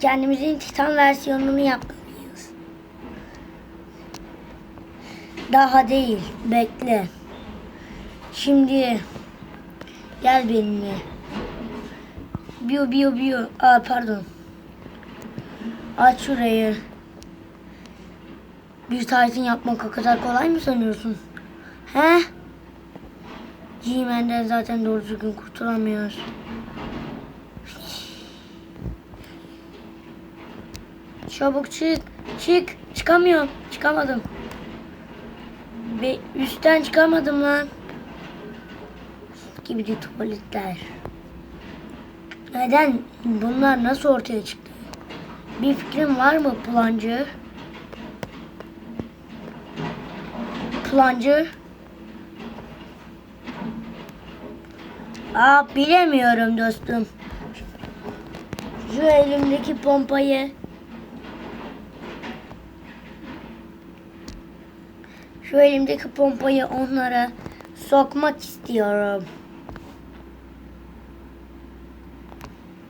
Kendimizin Titan versiyonunu yapmalıyız. Daha değil. Bekle. Şimdi gel benimle. Biyo biyo biyo. Aa pardon. Aç şurayı. Bir Titan yapmak o kadar kolay mı sanıyorsun? He? G-Man'den zaten doğru düzgün kurtulamıyoruz. Çabuk çık. Çık. Çıkamıyorum. Çıkamadım. Ve üstten çıkamadım lan. Gibi de tuvaletler. Neden? Bunlar nasıl ortaya çıktı? Bir fikrin var mı plancı? Plancı? Aa bilemiyorum dostum. Şu elimdeki pompayı Şu elimdeki pompayı onlara sokmak istiyorum.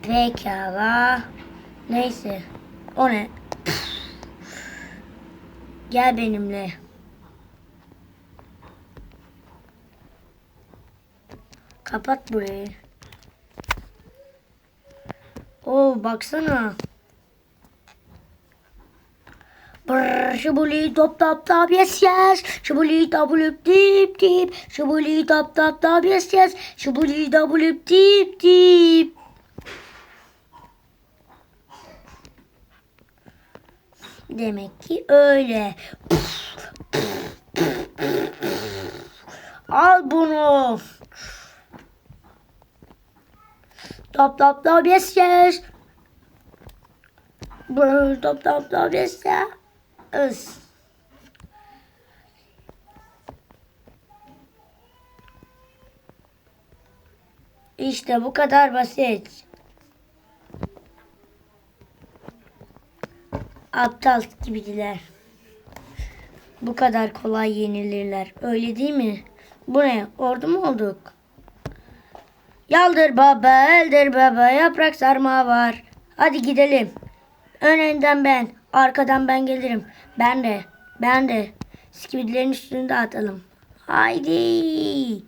Pekala. Neyse. O ne? Gel benimle. Kapat burayı. Oo baksana. Brrr, şubuli top top top yes yes. Şubuli double dip dip. Şubuli top top top yes yes. Şubuli double dip dip. Demek ki öyle. Al bunu. Top top top yes yes. Brrr, top top top yes yes. Is. İşte bu kadar basit. Aptal gibidiler. Bu kadar kolay yenilirler. Öyle değil mi? Bu ne? Ordu mu olduk? Yaldır baba, eldir baba, yaprak sarma var. Hadi gidelim. Önden ben, arkadan ben gelirim. Ben de, ben de. Skibidilerin üstünde atalım. Haydi.